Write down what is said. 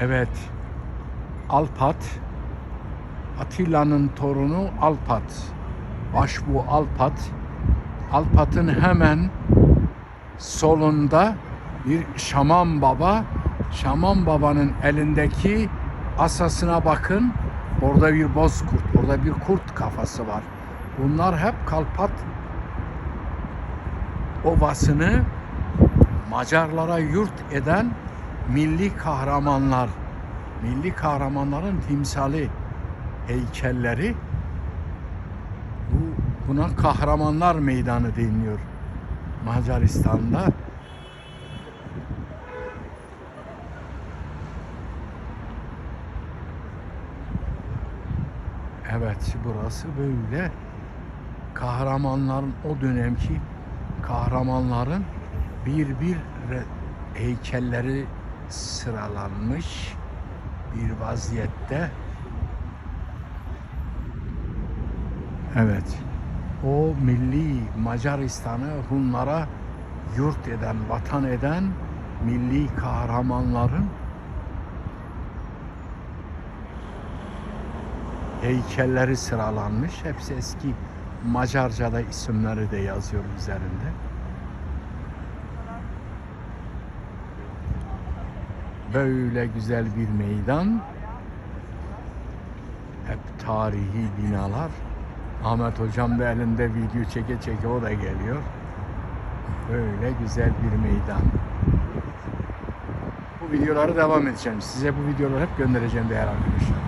Evet. Alpat. Atilla'nın torunu Alpat. Başbu Alpat. Alpat'ın hemen solunda bir Şaman Baba. Şaman Baba'nın elindeki asasına bakın. Orada bir bozkurt, orada bir kurt kafası var. Bunlar hep Kalpat Ovası'nı Macarlara yurt eden milli kahramanlar, milli kahramanların timsali heykelleri bu buna kahramanlar meydanı deniliyor Macaristan'da. Evet burası böyle kahramanların o dönemki kahramanların bir bir heykelleri sıralanmış bir vaziyette. Evet. O milli Macaristan'ı Hunlara yurt eden, vatan eden milli kahramanların heykelleri sıralanmış. Hepsi eski Macarca'da isimleri de yazıyor üzerinde. Böyle güzel bir meydan. Hep tarihi binalar. Ahmet hocam da elinde video çeke çeke o da geliyor. Böyle güzel bir meydan. Bu videoları devam edeceğim. Size bu videoları hep göndereceğim değerli arkadaşlar.